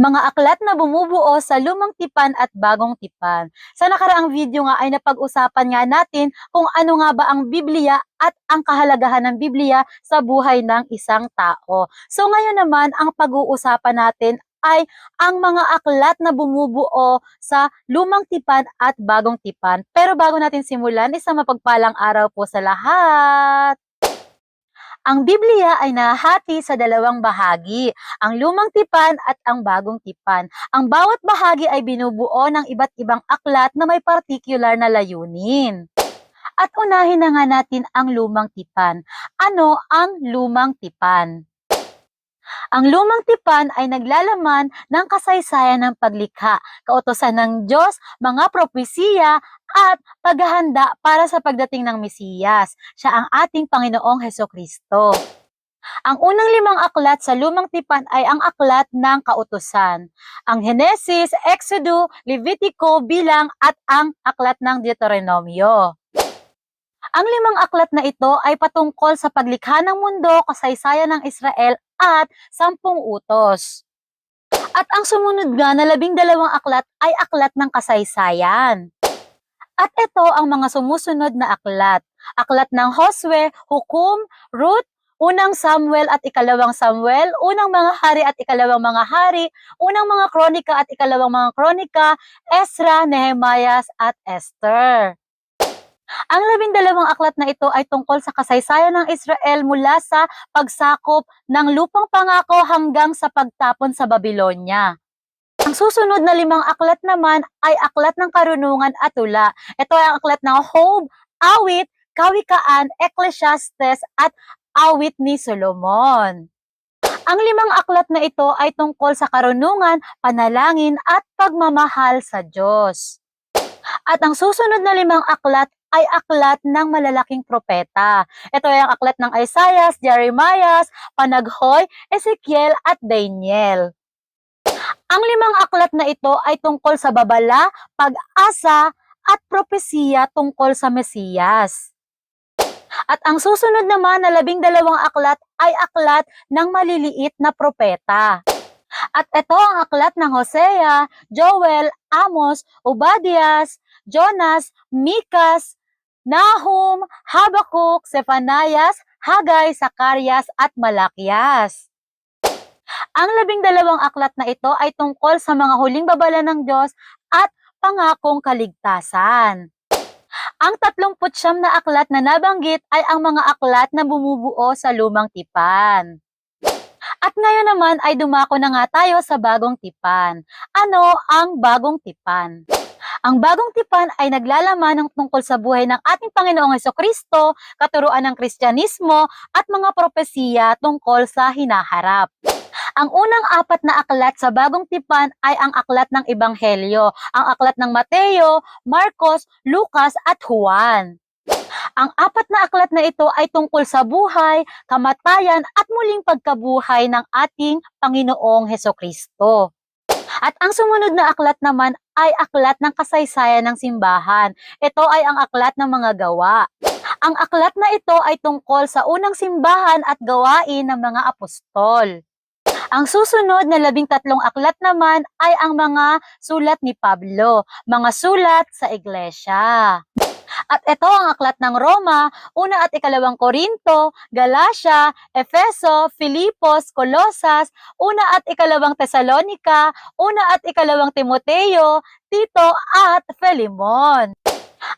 Mga aklat na bumubuo sa lumang tipan at bagong tipan. Sa nakaraang video nga ay napag-usapan nga natin kung ano nga ba ang Biblia at ang kahalagahan ng Biblia sa buhay ng isang tao. So ngayon naman, ang pag-uusapan natin ay ang mga aklat na bumubuo sa lumang tipan at bagong tipan. Pero bago natin simulan, isang mapagpalang araw po sa lahat! Ang Biblia ay nahati sa dalawang bahagi, ang lumang tipan at ang bagong tipan. Ang bawat bahagi ay binubuo ng iba't ibang aklat na may particular na layunin. At unahin na nga natin ang lumang tipan. Ano ang lumang tipan? Ang lumang tipan ay naglalaman ng kasaysayan ng paglikha, kautosan ng Diyos, mga propesiya, at paghahanda para sa pagdating ng Mesiyas. Siya ang ating Panginoong Heso Kristo. Ang unang limang aklat sa lumang tipan ay ang aklat ng kautusan. Ang Henesis, Exodo, Levitico, Bilang at ang aklat ng Deuteronomio. Ang limang aklat na ito ay patungkol sa paglikha ng mundo, kasaysayan ng Israel at sampung utos. At ang sumunod nga na labing dalawang aklat ay aklat ng kasaysayan. At ito ang mga sumusunod na aklat. Aklat ng Josue, Hukom, Ruth, Unang Samuel at Ikalawang Samuel, Unang Mga Hari at Ikalawang Mga Hari, Unang Mga Kronika at Ikalawang Mga Kronika, Ezra, Nehemias at Esther. Ang labing dalawang aklat na ito ay tungkol sa kasaysayan ng Israel mula sa pagsakop ng lupang pangako hanggang sa pagtapon sa Babylonia. Ang susunod na limang aklat naman ay aklat ng karunungan at tula. Ito ay ang aklat ng Job, Awit, Kawikaan, Ecclesiastes at Awit ni Solomon. Ang limang aklat na ito ay tungkol sa karunungan, panalangin at pagmamahal sa Diyos. At ang susunod na limang aklat ay aklat ng malalaking propeta. Ito ay ang aklat ng Isaiah, Jeremiah, Panaghoy, Ezekiel at Daniel. Ang limang aklat na ito ay tungkol sa babala, pag-asa at propesiya tungkol sa Mesiyas. At ang susunod naman na labing dalawang aklat ay aklat ng maliliit na propeta. At ito ang aklat ng Hosea, Joel, Amos, Obadias, Jonas, Mikas, Nahum, Habakuk, Zephanias, Hagay, Sakarias at Malakias. Ang labing dalawang aklat na ito ay tungkol sa mga huling babala ng Diyos at pangakong kaligtasan. Ang 39 na aklat na nabanggit ay ang mga aklat na bumubuo sa lumang tipan. At ngayon naman ay dumako na nga tayo sa bagong tipan. Ano ang bagong tipan? Ang bagong tipan ay naglalaman ng tungkol sa buhay ng ating Panginoong Heso Kristo, katuruan ng Kristyanismo at mga propesiya tungkol sa hinaharap. Ang unang apat na aklat sa bagong tipan ay ang aklat ng Ebanghelyo, ang aklat ng Mateo, Marcos, Lucas at Juan. Ang apat na aklat na ito ay tungkol sa buhay, kamatayan at muling pagkabuhay ng ating Panginoong Heso Kristo. At ang sumunod na aklat naman ay aklat ng kasaysayan ng simbahan. Ito ay ang aklat ng mga gawa. Ang aklat na ito ay tungkol sa unang simbahan at gawain ng mga apostol. Ang susunod na labing tatlong aklat naman ay ang mga sulat ni Pablo, mga sulat sa iglesia. At ito ang aklat ng Roma, una at ikalawang Korinto, Galacia, Efeso, Filipos, Colosas, una at ikalawang Tesalonika, una at ikalawang Timoteo, Tito at Filemon.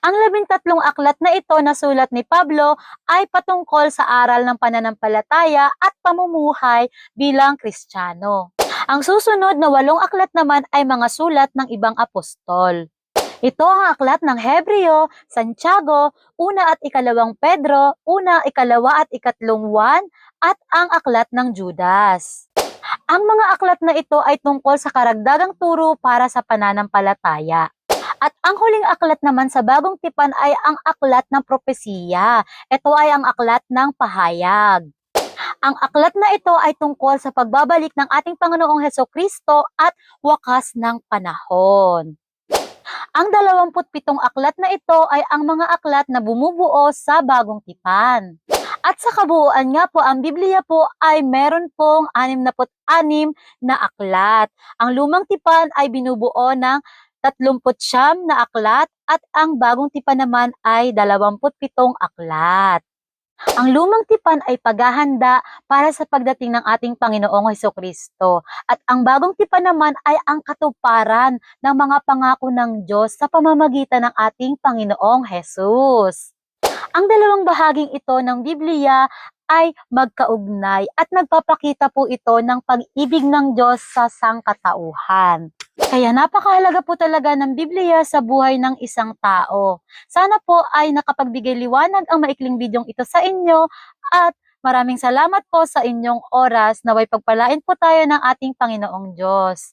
Ang labing tatlong aklat na ito na sulat ni Pablo ay patungkol sa aral ng pananampalataya at pamumuhay bilang Kristiyano. Ang susunod na walong aklat naman ay mga sulat ng ibang apostol. Ito ang aklat ng Hebreo, Santiago, una at ikalawang Pedro, una, ikalawa at ikatlong Juan, at ang aklat ng Judas. Ang mga aklat na ito ay tungkol sa karagdagang turo para sa pananampalataya. At ang huling aklat naman sa bagong tipan ay ang aklat ng propesiya. Ito ay ang aklat ng pahayag. Ang aklat na ito ay tungkol sa pagbabalik ng ating Panginoong Heso Kristo at wakas ng panahon. Ang 27 aklat na ito ay ang mga aklat na bumubuo sa bagong tipan. At sa kabuuan nga po, ang Biblia po ay meron pong 66 na aklat. Ang lumang tipan ay binubuo ng 39 na aklat at ang bagong tipan naman ay 27 aklat. Ang lumang tipan ay paghahanda para sa pagdating ng ating Panginoong Heso Kristo. At ang bagong tipan naman ay ang katuparan ng mga pangako ng Diyos sa pamamagitan ng ating Panginoong Jesus. Ang dalawang bahaging ito ng Biblia ay magkaugnay at nagpapakita po ito ng pag-ibig ng Diyos sa sangkatauhan. Kaya napakahalaga po talaga ng Biblia sa buhay ng isang tao. Sana po ay nakapagbigay liwanag ang maikling bidyong ito sa inyo at maraming salamat po sa inyong oras naway pagpalain po tayo ng ating Panginoong Diyos.